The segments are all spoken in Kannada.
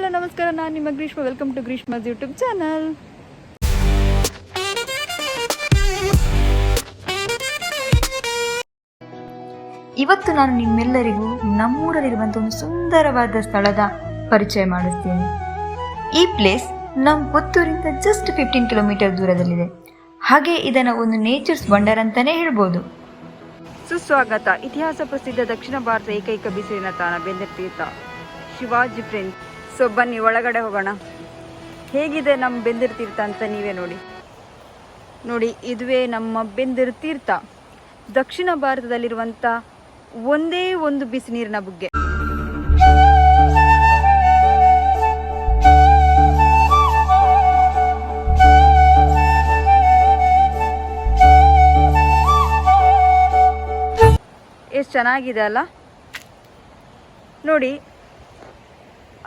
ಎಲ್ಲ ನಮಸ್ಕಾರ. ನಾನು ನಿಮ್ಮ Greeshma. Welcome to Greeshma's YouTube channel ಇವತ್ತು ನಾನು ನಿಮ್ಮೆಲ್ಲರಿಗೂ ನಮ್ಮೂರಲ್ಲಿರುವಂಥ ಒಂದು ಸುಂದರವಾದ ಸ್ಥಳದ ಪರಿಚಯ ಮಾಡಿಸ್ತೀನಿ. ಈ ಪ್ಲೇಸ್ ನಮ್ಮ ಪುತ್ತೂರಿಂದ ಜಸ್ಟ್ ಫಿಫ್ಟೀನ್ ಕಿಲೋಮೀಟರ್ ದೂರದಲ್ಲಿದೆ. ಹಾಗೆ ಇದನ್ನು ಒಂದು ನೇಚರ್ಸ್ ವಂಡರ್ ಅಂತಾನೆ ಹೇಳ್ಬೋದು. ಸುಸ್ವಾಗತ. ಇತಿಹಾಸ ಪ್ರಸಿದ್ಧ ದಕ್ಷಿಣ ಭಾರತ ಏಕೈಕ ಬಿಸಿಲಿನ ತಾಣ ಬೆಂದರ್ ತೀರ್ಥ ಶಿವಾಜಿ ಫ್ರೆಂಡ್ಸ್ ಸೊ ಬನ್ನಿ, ಒಳಗಡೆ ಹೋಗೋಣ. ಹೇಗಿದೆ ನಮ್ಮ ಬೆಂದಿರ್ ತೀರ್ಥ ಅಂತ ನೀವೇ ನೋಡಿ. ನೋಡಿ, ಇದುವೇ ನಮ್ಮ ಬೆಂದಿರ್ ತೀರ್ಥ. ದಕ್ಷಿಣ ಭಾರತದಲ್ಲಿರುವಂಥ ಒಂದೇ ಒಂದು ಬಿಸಿ ನೀರಿನ ಬುಗ್ಗೆ. ಎಷ್ಟು ಚೆನ್ನಾಗಿದೆ ಅಲ್ಲ? ನೋಡಿ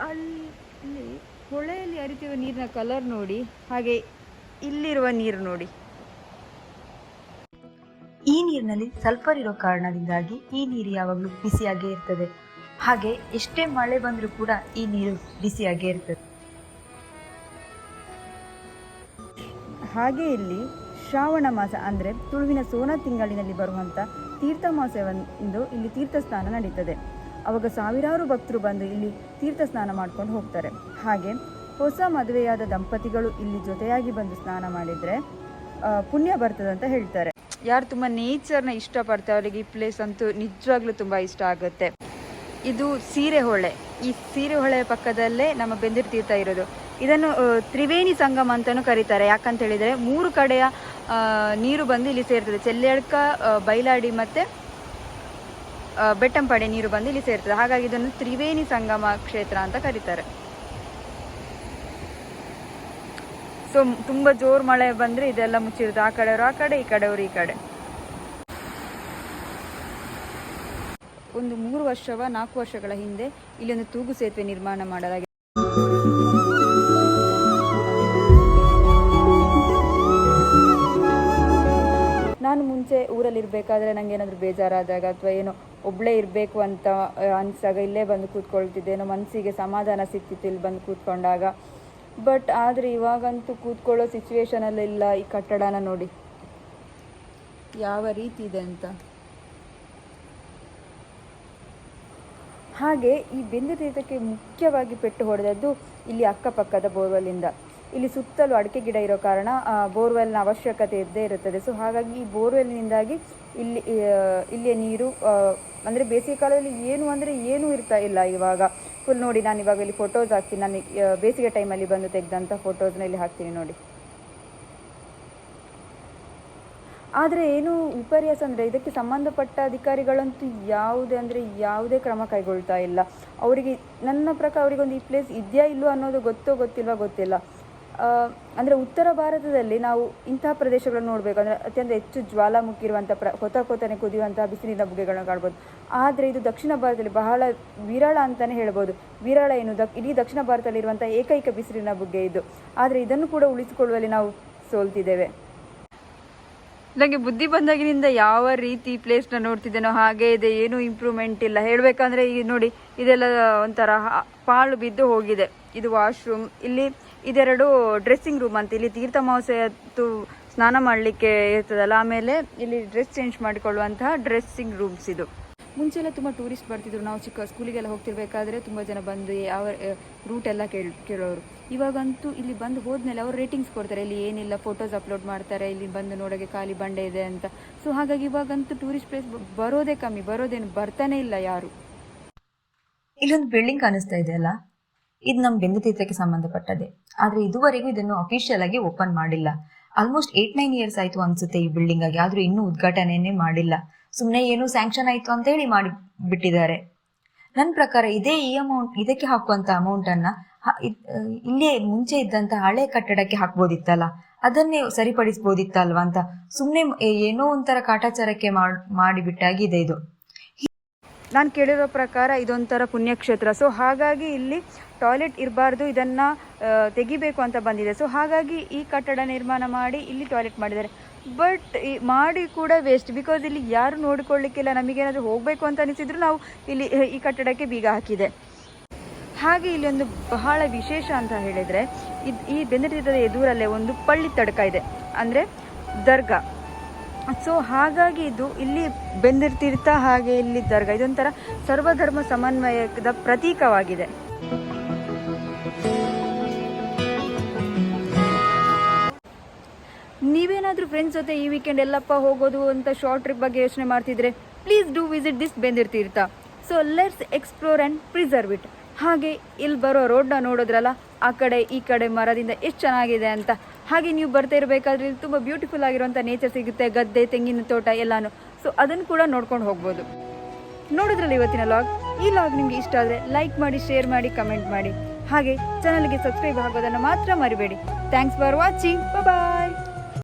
ಅಲ್ಲಿ ಹೊಳೆಯಲ್ಲಿ ಹರಿತಿರುವ ನೀರಿನ ಕಲರ್ ನೋಡಿ ಹಾಗೆ ಇಲ್ಲಿರುವ ನೀರು ನೋಡಿ. ಈ ನೀರಿನಲ್ಲಿ ಸಲ್ಫರ್ ಇರೋ ಕಾರಣದಿಂದಾಗಿ ಈ ನೀರು ಯಾವಾಗಲೂ ಬಿಸಿಯಾಗೇ ಇರ್ತದೆ. ಹಾಗೆ ಎಷ್ಟೇ ಮಳೆ ಬಂದರೂ ಕೂಡ ಈ ನೀರು ಬಿಸಿಯಾಗೇ ಇರ್ತದೆ. ಹಾಗೆ ಇಲ್ಲಿ ಶ್ರಾವಣ ಮಾಸ ಅಂದರೆ ತುಳುವಿನ ಸೋನ ತಿಂಗಳಿನಲ್ಲಿ ಬರುವಂಥ ತೀರ್ಥ ಮಾಸವೆಂದು ಇಲ್ಲಿ ತೀರ್ಥ ಸ್ನಾನ ನಡೀತದೆ. ಅವಾಗ ಸಾವಿರಾರು ಭಕ್ತರು ಬಂದು ಇಲ್ಲಿ ತೀರ್ಥ ಸ್ನಾನ ಮಾಡ್ಕೊಂಡು ಹೋಗ್ತಾರೆ. ಹಾಗೆ ಹೊಸ ಮದುವೆಯಾದ ದಂಪತಿಗಳು ಇಲ್ಲಿ ಜೊತೆಯಾಗಿ ಬಂದು ಸ್ನಾನ ಮಾಡಿದರೆ ಪುಣ್ಯ ಬರ್ತದಂತ ಹೇಳ್ತಾರೆ. ಯಾರು ತುಂಬ ನೇಚರ್ನ ಇಷ್ಟಪಡ್ತಾರೆ ಅವರಿಗೆ ಈ ಪ್ಲೇಸ್ ಅಂತೂ ನಿಜವಾಗ್ಲೂ ತುಂಬ ಇಷ್ಟ ಆಗುತ್ತೆ. ಇದು ಸೀರೆ ಹೊಳೆ. ಈ ಸೀರೆ ಹೊಳೆ ಪಕ್ಕದಲ್ಲೇ ನಮ್ಮ ಬೆಂದಿರ್ ತೀರ್ಥ ಇರೋದು. ಇದನ್ನು ತ್ರಿವೇಣಿ ಸಂಗಮ ಅಂತಲೂ ಕರೀತಾರೆ. ಯಾಕಂತ ಹೇಳಿದರೆ ಮೂರು ಕಡೆಯ ನೀರು ಬಂದು ಇಲ್ಲಿ ಸೇರ್ತದೆ. ಚೆಲ್ಲೆಡ್ಕ ಬಯಲಾಡಿ ಮತ್ತು ಬೆಟ್ಟಂಪಾಡಿ ನೀರು ಬಂದು ಇಲ್ಲಿ ಸೇರ್ತದೆ. ಹಾಗಾಗಿ ಇದನ್ನು ತ್ರಿವೇಣಿ ಸಂಗಮ ಕ್ಷೇತ್ರ ಅಂತ ಕರೀತಾರೆ. ಸೊ ತುಂಬ ಜೋರು ಮಳೆ ಬಂದ್ರೆ ಇದೆಲ್ಲ ಮುಚ್ಚಿರುತ್ತೆ. ಆ ಕಡೆಯವರು ಆ ಕಡೆ, ಈ ಕಡೆಯವರು ಈ ಕಡೆ. ಒಂದು ಮೂರು ವರ್ಷವ, ನಾಲ್ಕು ವರ್ಷಗಳ ಹಿಂದೆ ಇಲ್ಲೊಂದು ತೂಗು ಸೇತುವೆ ನಿರ್ಮಾಣ ಮಾಡಲಾಗಿದೆ. ನಾನು ಮುಂಚೆ ಊರಲ್ಲಿರಬೇಕಾದ್ರೆ ನಂಗೆ ಏನಾದರೂ ಬೇಜಾರಾದಾಗ ಅಥವಾ ಏನೋ ಒಬ್ಬಳೇ ಇರಬೇಕು ಅಂತ ಅನಿಸಾಗ ಇಲ್ಲೇ ಬಂದು ಕೂತ್ಕೊಳ್ತಿದ್ದೇನೋ ಮನಸ್ಸಿಗೆ ಸಮಾಧಾನ ಸಿಕ್ತಿತ್ತು ಇಲ್ಲಿ ಬಂದು ಕೂತ್ಕೊಂಡಾಗ. ಬಟ್ ಆದರೆ ಇವಾಗಂತೂ ಕೂತ್ಕೊಳ್ಳೋ ಸಿಚುವೇಶನಲ್ಲಿಲ್ಲ ಈ ಕಟ್ಟಡನ ನೋಡಿ. ಯಾವ ರೀತಿ ಇದೆ ಅಂತ. ಹಾಗೆ ಈ ಬಿಂದು ತೀರ್ಥಕ್ಕೆ ಮುಖ್ಯವಾಗಿ ಪೆಟ್ಟು ಹೊಡೆದದ್ದು ಇಲ್ಲಿ ಅಕ್ಕಪಕ್ಕದ ಬೋರ್ವೆಲ್ಲಿಂದ ಇಲ್ಲಿ ಸುತ್ತಲೂ ಅಡಿಕೆ ಗಿಡ ಇರೋ ಕಾರಣ ಬೋರ್ವೆಲ್ನ ಅವಶ್ಯಕತೆ ಇದ್ದೇ ಇರುತ್ತದೆ. ಸೊ ಹಾಗಾಗಿ ಈ ಬೋರ್ವೆಲ್ನಿಂದಾಗಿ ಇಲ್ಲಿ ಇಲ್ಲಿಯ ನೀರು ಅಂದರೆ ಬೇಸಿಗೆ ಕಾಲದಲ್ಲಿ ಏನು ಅಂದರೆ ಏನೂ ಇರ್ತಾ ಇಲ್ಲ ಇವಾಗ. ಫುಲ್ ನೋಡಿ, ನಾನು ಇವಾಗ ಇಲ್ಲಿ ಫೋಟೋಸ್ ಹಾಕ್ತೀನಿ. ನಾನು ಬೇಸಿಗೆ ಟೈಮಲ್ಲಿ ಬಂದು ತೆಗೆದಂಥ ಫೋಟೋಸ್ನ ಇಲ್ಲಿ ಹಾಕ್ತೀನಿ ನೋಡಿ. ಆದರೆ ಏನು ವಿಪರ್ಯಾಸ ಅಂದರೆ ಇದಕ್ಕೆ ಸಂಬಂಧಪಟ್ಟ ಅಧಿಕಾರಿಗಳಂತೂ ಯಾವುದೇ ಅಂದರೆ ಯಾವುದೇ ಕ್ರಮ ಕೈಗೊಳ್ತಾ ಇಲ್ಲ. ಅವರಿಗೆ ನನ್ನ ಪ್ರಕಾರ ಅವರಿಗೊಂದು ಈ ಪ್ಲೇಸ್ ಇದೆಯಾ ಇಲ್ಲೋ ಅನ್ನೋದು ಗೊತ್ತೋ ಗೊತ್ತಿಲ್ವಾ ಗೊತ್ತಿಲ್ಲ. ಅಂದರೆ ಉತ್ತರ ಭಾರತದಲ್ಲಿ ನಾವು ಇಂತಹ ಪ್ರದೇಶಗಳನ್ನು ನೋಡಬೇಕು. ಅಂದರೆ ಅತ್ಯಂತ ಹೆಚ್ಚು ಜ್ವಾಲಾಮುಖಿ ಇರುವಂಥ ಪ್ರ, ಕೊತ ಕೊತನೆ ಕುದಿಯುವಂತಹ ಬಿಸಿಲಿನ ಬುಗ್ಗೆಗಳನ್ನು ಕಾಣ್ಬೋದು. ಆದರೆ ಇದು ದಕ್ಷಿಣ ಭಾರತದಲ್ಲಿ ಬಹಳ ವಿರಳ ಅಂತಲೇ ಹೇಳ್ಬೋದು. ವಿರಳ ಏನು? ದಕ್, ಇಡೀ ದಕ್ಷಿಣ ಭಾರತದಲ್ಲಿರುವಂಥ ಏಕೈಕ ಬಿಸಿಲಿನ ಬುಗ್ಗೆ ಇದು. ಆದರೆ ಇದನ್ನು ಕೂಡ ಉಳಿಸಿಕೊಳ್ಳುವಲ್ಲಿ ನಾವು ಸೋಲ್ತಿದ್ದೇವೆ. ನನಗೆ ಬುದ್ಧಿ ಬಂದಾಗಿನಿಂದ ಯಾವ ರೀತಿ ಪ್ಲೇಸ್ನ ನೋಡ್ತಿದ್ದೇನೋ ಹಾಗೆ ಇದೆ. ಏನೂ ಇಂಪ್ರೂವ್ಮೆಂಟ್ ಇಲ್ಲ. ಹೇಳಬೇಕಂದ್ರೆ ಈ ನೋಡಿ ಇದೆಲ್ಲ ಒಂಥರ ಪಾಳು ಬಿದ್ದು ಹೋಗಿದೆ. ಇದು ವಾಶ್ರೂಮ್ ಇಲ್ಲಿ ಇದೆರಡು ಡ್ರೆಸ್ಸಿಂಗ್ ರೂಮ್ ಅಂತ. ಇಲ್ಲಿ ತೀರ್ಥ ಮಹೋತ್ಸವತ್ತು ಸ್ನಾನ ಮಾಡಲಿಕ್ಕೆ ಇರ್ತದಲ್ಲ, ಆಮೇಲೆ ಇಲ್ಲಿ ಡ್ರೆಸ್ ಚೇಂಜ್ ಮಾಡಿಕೊಳ್ಳುವಂತಹ ಡ್ರೆಸ್ಸಿಂಗ್ ರೂಮ್ಸ್ ಇದು. ಮುಂಚೆ ಎಲ್ಲ ತುಂಬ ಟೂರಿಸ್ಟ್ ಬರ್ತಿದ್ರು. ನಾವು ಚಿಕ್ಕ ಸ್ಕೂಲಿಗೆಲ್ಲ ಹೋಗ್ತಿರ್ಬೇಕಾದ್ರೆ ತುಂಬ ಜನ ಬಂದು ಯಾವ ರೂಟ್ ಎಲ್ಲ ಕೇಳಿ, ಕೇಳೋರು. ಇವಾಗಂತೂ ಇಲ್ಲಿ ಬಂದು ಹೋದ್ಮೇಲೆ ಅವರು ರೇಟಿಂಗ್ಸ್ ಕೊಡ್ತಾರೆ. ಇಲ್ಲಿ ಏನಿಲ್ಲ ಫೋಟೋಸ್ ಅಪ್ಲೋಡ್ ಮಾಡ್ತಾರೆ. ಇಲ್ಲಿ ಬಂದು ನೋಡೋಕ್ಕೆ ಖಾಲಿ ಬಂಡೆ ಇದೆ ಅಂತ. ಸೊ ಹಾಗಾಗಿ ಇವಾಗಂತೂ ಟೂರಿಸ್ಟ್ ಪ್ಲೇಸ್ ಬರೋದೇ ಕಮ್ಮಿ. ಬರೋದೇನು, ಬರ್ತಾನೆ ಇಲ್ಲ ಯಾರು. ಇಲ್ಲೊಂದು ಬಿಲ್ಡಿಂಗ್ ಕಾಣಿಸ್ತಾ ಇದೆ ಅಲ್ಲ? ಇದು ನಮ್ಮ ಬೆಂಗತೀರ್ಥಕ್ಕೆ ಸಂಬಂಧಪಟ್ಟದೆ ಆದ್ರೆ ಇದುವರೆಗೂ ಇದನ್ನು ಅಫಿಷಿಯಲ್ ಆಗಿ ಓಪನ್ ಮಾಡಿಲ್ಲ. ಆಲ್ಮೋಸ್ಟ್ ಏಟ್ ನೈನ್ ಇಯರ್ಸ್ ಆಯ್ತು ಅನ್ಸುತ್ತೆ ಈ ಬಿಲ್ಡಿಂಗ್ ಆಗಿ. ಆದ್ರೂ ಇನ್ನೂ ಉದ್ಘಾಟನೆಯೇ ಮಾಡಿಲ್ಲ. ಸುಮ್ಮನೆ ಏನು ಸ್ಯಾಂಕ್ಷನ್ ಆಯ್ತು ಅಂತ ಹೇಳಿ ಮಾಡಿ ಬಿಟ್ಟಿದ್ದಾರೆ. ನನ್ನ ಪ್ರಕಾರ ಇದೇ ಈ ಅಮೌಂಟ್ ಇದಕ್ಕೆ ಹಾಕುವಂತ ಅಮೌಂಟ್ ಅನ್ನ ಹ- ಇಲ್ಲೇ ಮುಂಚೆ ಇದ್ದಂತ ಹಳೆ ಕಟ್ಟಡಕ್ಕೆ ಹಾಕ್ಬೋದಿತ್ತಲ್ಲ? ಅದನ್ನೇ ಸರಿಪಡಿಸ್ಬೋದಿತ್ತಲ್ವಾ ಅಂತ ಸುಮ್ಮನೆ ಏನೋ ಒಂಥರ ಕಾಟಾಚಾರಕ್ಕೆ ಮಾಡ್, ಮಾಡಿಬಿಟ್ಟಾಗಿದೆ ಇದು. ನಾನು ಕೇಳಿರೋ ಪ್ರಕಾರ ಇದೊಂಥರ ಪುಣ್ಯಕ್ಷೇತ್ರ. ಸೊ ಹಾಗಾಗಿ ಇಲ್ಲಿ ಟಾಯ್ಲೆಟ್ ಇರಬಾರ್ದು, ಇದನ್ನು ತೆಗಿಬೇಕು ಅಂತ ಬಂದಿದೆ. ಸೊ ಹಾಗಾಗಿ ಈ ಕಟ್ಟಡ ನಿರ್ಮಾಣ ಮಾಡಿ ಇಲ್ಲಿ ಟಾಯ್ಲೆಟ್ ಮಾಡಿದ್ದಾರೆ. ಬಟ್ ಮಾಡಿ ಕೂಡ ವೇಸ್ಟ್ ಬಿಕಾಸ್ ಇಲ್ಲಿ ಯಾರು ನೋಡಿಕೊಳ್ಳಿಕ್ಕಿಲ್ಲ, ನಮಗೇನಾದರೂ ಹೋಗಬೇಕು ಅಂತ ಅನಿಸಿದ್ರು, ನಾವು ಇಲ್ಲಿ, ಈ ಕಟ್ಟಡಕ್ಕೆ ಬೀಗ ಹಾಕಿದೆ. ಹಾಗೆ ಇಲ್ಲಿ ಒಂದು ಬಹಳ ವಿಶೇಷ ಅಂತ ಹೇಳಿದರೆ, ಇದು ಈ ಬೆಂದತೀರ್ಥದ ಎದುರಲ್ಲೇ ಒಂದು ಪಳ್ಳಿ ತಡಕ ಇದೆ. ಅಂದರೆ ದರ್ಗಾ. ಸೊ ಹಾಗಾಗಿ ಇದು ಇಲ್ಲಿ ಬೆಂದಿರ್ತಿರ್ತಾ ಹಾಗೆ ಇಲ್ಲಿ ದರ್ಗಾ. ಇದೊಂಥರ ಸರ್ವಧರ್ಮ ಸಮನ್ವಯದ ಪ್ರತೀಕವಾಗಿದೆ. ನೀವೇನಾದರೂ ಫ್ರೆಂಡ್ಸ್ ಜೊತೆ ಈ ವೀಕೆಂಡ್ ಎಲ್ಲಪ್ಪ ಹೋಗೋದು ಅಂತ ಶಾರ್ಟ್ ಟ್ರಿಪ್ ಬಗ್ಗೆ ಯೋಚನೆ ಮಾಡ್ತಿದ್ರೆ please do visit this Bendirtheertha so let's explore and preserve it ಹಾಗೆ ಇಲ್ಲಿ ಬರೋ ರೋಡ್ನ ನೋಡಿದ್ರಲ್ಲ, ಆ ಕಡೆ ಈ ಕಡೆ ಮರದಿಂದ ಎಷ್ಟು ಚೆನ್ನಾಗಿದೆ ಅಂತ ಹಾಗೆ ನೀವು ಬರ್ತಾ ಇರಬೇಕಾದ್ರೆ ಇಲ್ಲಿ ತುಂಬ ಬ್ಯೂಟಿಫುಲ್ ಆಗಿರುವಂಥ ನೇಚರ್ ಸಿಗುತ್ತೆ, ಗದ್ದೆ, ತೆಂಗಿನ ತೋಟ ಎಲ್ಲಾನು. ಸೊ ಅದನ್ನು ಕೂಡ ನೋಡ್ಕೊಂಡು ಹೋಗ್ಬೋದು. ನೋಡಿದ್ರಲ್ಲ ಇವತ್ತಿನ ಲಾಗ್ ಈ ಲಾಗ್ ನಿಮಗೆ ಇಷ್ಟ ಆದರೆ ಲೈಕ್ ಮಾಡಿ ಶೇರ್ ಮಾಡಿ ಕಮೆಂಟ್ ಮಾಡಿ. ಹಾಗೆ ಚಾನಲ್ಗೆ ಸಬ್ಸ್ಕ್ರೈಬ್ ಆಗೋದನ್ನು ಮಾತ್ರ ಮರಿಬೇಡಿ. Thanks for watching bye